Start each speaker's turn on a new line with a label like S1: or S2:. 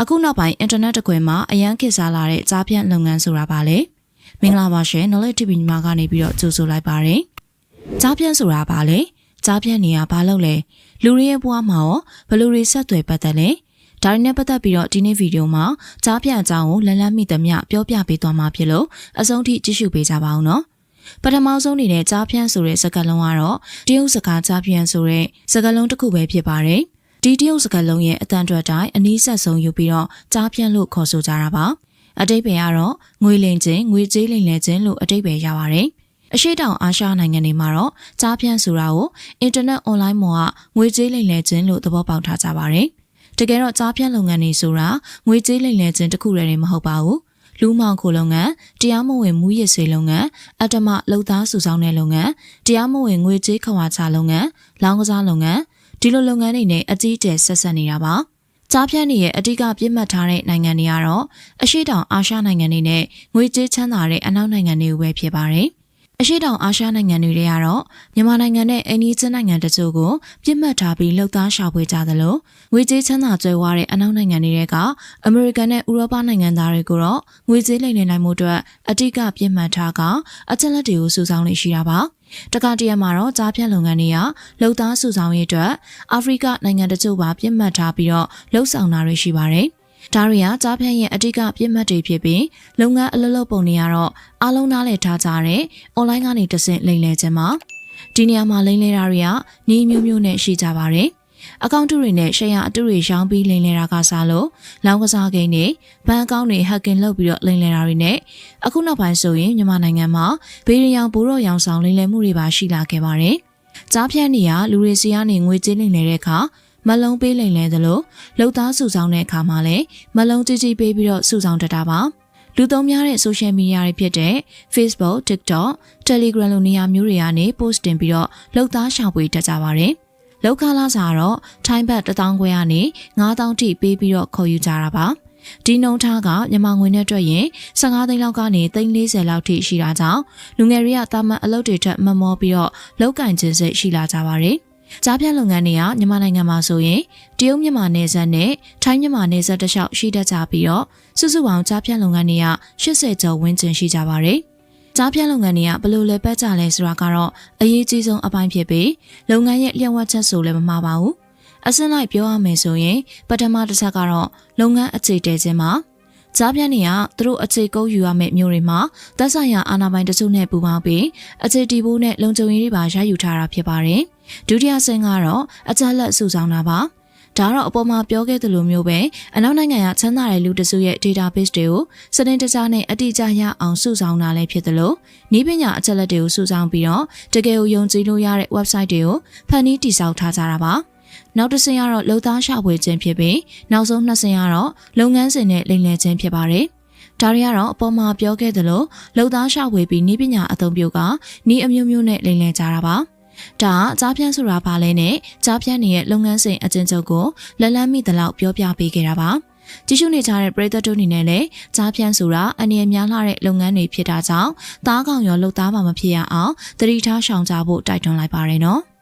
S1: အခုနောက်ပိုင်းအင်တာနက်တကွယ်မှာအရန်ခေတ်စားလာတဲ့ကြားပြန့်လုပ်ငန်းဆိုတာပါလေမင်္ဂလာပါရှင် Knowledge TV ညီမကနေပြီးတော့ကြိုဆိုလိုက်ပါရယ်ကြားပြန့်ဆိုတာပါလေကြားပြန့်နေရဘာလို့လဲလူတွေရဲ့ဘဝမှာရောဘယ်လိုတွေဆက်သွယ်ပတ်သက်လဲဒါတွေနဲ့ပတ်သက်ပြီးတော့ဒီနေ့ဗီဒီယိုမှာကြားပြန့်အကြောင်းကိုလန်းလန်းမိသမျှပြောပြပေးသွားမှာဖြစ်လို့အဆုံးထိကြည့်ရှုပေးကြပါအောင်နော်ပထမဆုံးနေတဲ့ကြားပြန့်ဆိုတဲ့စကားလုံးကတော့တရုတ်စကားကြားပြန့်ဆိုတဲ့စကားလုံးတစ်ခုပဲဖြစ်ပါတယ် ဒီတရုတ်စကားလုံးရဲ့အတန်ထွက်တိုင်းအနည်းဆက်ဆုံးယူပြီးတော့ကြားပြန့်လို့ခေါ်ဆိုကြတာပါအတိတ်ပဲကတော့ငွေလိမ်ခြင်းငွေကြေးလိမ်လည်ခြင်းလို့အတိတ်ပဲရပါတယ်အရှိတောင်အာရှနိုင်ငံတွေမှာတော့ကြားပြန့်ဆိုတာကိုအင်တာနက်အွန်လိုင်းပေါ်ကငွေကြေးလိမ်လည်ခြင်းလို့သဘောပေါက်ထားကြပါတယ်တကယ်တော့ကြားပြန့်လုပ်ငန်းတွေဆိုတာငွေကြေးလိမ်လည်ခြင်းတစ်ခုတည်းမဟုတ်ပါဘူးလူမောင်ခိုလုပ်ငန်းတရားမဝင်မူရစ်စေလုပ်ငန်းအတ္တမလုံသားစုဆောင်တဲ့လုပ်ငန်းတရားမဝင်ငွေကြေးခွာချလုပ်ငန်းလောင်းကစားလုပ်ငန်း ဒီလိုလုပ်ငန်းတွေနဲ့အကြီးအကျယ်ဆက်ဆက်နေတာပါကြားဖြတ်နေရဲ့အဓိကပြစ်မှတ်ထားတဲ့နိုင်ငံတွေကတော့အရှိတောင်အာရှနိုင်ငံတွေနဲ့ငွေကြေးချမ်းသာတဲ့အနောက်နိုင်ငံတွေပဲဖြစ်ပါတယ် အရှိတောင်အာရှနိုင်ငံတွေထဲကတော့မြန်မာနိုင်ငံနဲ့အိန္ဒိယနိုင်ငံတချို့ကိုပြစ်မှတ်ထားပြီးလှုပ်သားရှာဖွေကြသလိုငွေကြေးချမ်းသာကြွယ်ဝတဲ့အနောက်နိုင်ငံတွေကအမေရိကန်နဲ့ဥရောပနိုင်ငံသားတွေကိုတော့ငွေကြေးလိမ်လည်နိုင်မှုအတွက်အဓိကပြစ်မှတ်ထားကအချက်လက်တွေကိုစုဆောင်းနေရှိတာပါတက္ကတရမှာတော့ကြားဖြတ်လုပ်ငန်းတွေကလှုပ်သားစုဆောင်ရေးအတွက်အာဖရိကနိုင်ငံတချို့ပါပြစ်မှတ်ထားပြီးတော့လှုပ်ဆောင်တာတွေရှိပါတယ် ဒါတွေကကြားဖြတ်ရဲ့အဓိကပြစ်မှတ်တွေဖြစ်ပြီးလုပ်ငန်းအလုပ်လုပ်ပုံတွေကတော့အားလုံးနားလည်ထားကြတဲ့အွန်လိုင်းကနေတဆင့်လိမ်လည်ခြင်းမှာဒီနေရာမှာလိမ်လည်တာတွေကနှီးမျိုးမျိုးနဲ့ရှိကြပါတယ်။အကောင့်တုတွေနဲ့ရှယ်ယာအတုတွေရောင်းပြီးလိမ်လည်တာကစားလို့လောင်းကစားကိန်းတွေဘဏ်အကောင့်တွေဟက်ကင်လုပ်ပြီးတော့လိမ်လည်တာတွေနဲ့အခုနောက်ပိုင်းဆိုရင်မြန်မာနိုင်ငံမှာဘေးရရောင်ဘိုးတော်ရောင်ဆောင်လိမ်လည်မှုတွေပါရှိလာခဲ့ပါတယ်။ကြားဖြတ်နေရလူတွေစီကနေငွေကြေးလိမ်လည်တဲ့အခါ မလုံးပေးလိမ်လဲသလိုလှုပ်သားစုဆောင်တဲ့အခါမှာလည်းမလုံးကြီးကြီးပေးပြီးတော့စုဆောင်တတ်တာပါလူသုံးများတဲ့ social media တွေဖြစ်တဲ့ Facebook, TikTok, Telegram လိုနေရာမျိုးတွေကနေ post တင်ပြီးတော့လှုပ်သားရှာဖွေတတ်ကြပါတယ်လောက်ခလာစာတော့ထိုင်းဘတ်1000ခွဲကနေ9000ထိပေးပြီးတော့ခေါ်ယူကြတာပါဒီနှုံထားကမြန်မာငွေနဲ့တွက်ရင်15သိန်းလောက်ကနေ340လောက်ထိရှိတာကြောင့်လူငယ်တွေကတာမန်အလုပ်တွေထက်မမောပြီးတော့လောက်ကင်ခြင်းစိတ်ရှိလာကြပါတယ် ကြားပြန့်လုပ်ငန်းတွေကမြန်မာနိုင်ငံမှာဆိုရင်တရုတ်မြန်မာနယ်စပ်နဲ့ထိုင်းမြန်မာနယ်စပ်တလျှောက်ရှိတတ်ကြပြီးတော့စုစုပေါင်းကြားပြန့်လုပ်ငန်းတွေက80ကျော်ဝန်းကျင်ရှိကြပါတယ်။ကြားပြန့်လုပ်ငန်းတွေကဘယ်လိုလဲပတ်ကြလဲဆိုတာကတော့အရေးကြီးဆုံးအပိုင်းဖြစ်ပြီးလုပ်ငန်းရဲ့လျှော့ဝှက်ချက်ဆိုလည်းမမှားပါဘူး။အစင်းလိုက်ပြောရမယ်ဆိုရင်ပထမတစ်ချက်ကတော့လုပ်ငန်းအခြေတည်ခြင်းမှာကြားပြန့်တွေကသူတို့အခြေကုပ်ယူရမယ့်မျိုးတွေမှာသက်ဆိုင်ရာအာဏာပိုင်တချို့နဲ့ပူးပေါင်းပြီးအခြေတီးဖို့နဲ့လုံခြုံရေးတွေပါရယူထားတာဖြစ်ပါတယ်။ ဒုတိယဆင့်ကတော့အကြက်လက်စုဆောင်တာပါ။ဒါတော့အပေါ်မှာပြောခဲ့သလိုမျိုးပဲအနောက်နိုင်ငံကချမ်းသာတဲ့လူတစုရဲ့ database တွေကိုစနစ်တကျနဲ့အတိအကျရအောင်စုဆောင်တာလည်းဖြစ်သလိုဤပညာအချက်လက်တွေကိုစုဆောင်ပြီးတော့တကယ်ကိုယုံကြည်လို့ရတဲ့ website တွေကိုဖန်တီးတည်ဆောက်ထားကြတာပါ။နောက်တစ်ဆင့်ကတော့လုံသားရှာဖွေခြင်းဖြစ်ပြီးနောက်ဆုံးနှစ်ဆင့်ကတော့လုပ်ငန်းစဉ်နဲ့လိမ်လည်ခြင်းဖြစ်ပါတယ်။ဒါတွေကတော့အပေါ်မှာပြောခဲ့သလိုလုံသားရှာဖွေပြီးဤပညာအသုံးပြုကဤအမျိုးမျိုးနဲ့လိမ်လည်ကြတာပါ။ ဒါကကြားပြန့်ဆိုတာပါလဲနဲ့ကြားပြန့်နေတဲ့လုပ်ငန်းစဉ်အကျဉ်းချုပ်ကိုလက်လန်းမိသလောက်ပြောပြပေးခဲ့တာပါ။ကြည့်ရှုနေကြတဲ့ပရိသတ်တို့အနေနဲ့လည်းကြားဖြန့်ဆိုတာအနေအများလှတဲ့လုပ်ငန်းတွေဖြစ်တာကြောင့်သားကောင်ရောလှုပ်သားပါမဖြစ်ရအောင်တတိထားရှောင်ကြဖို့တိုက်တွန်းလိုက်ပါရနော်။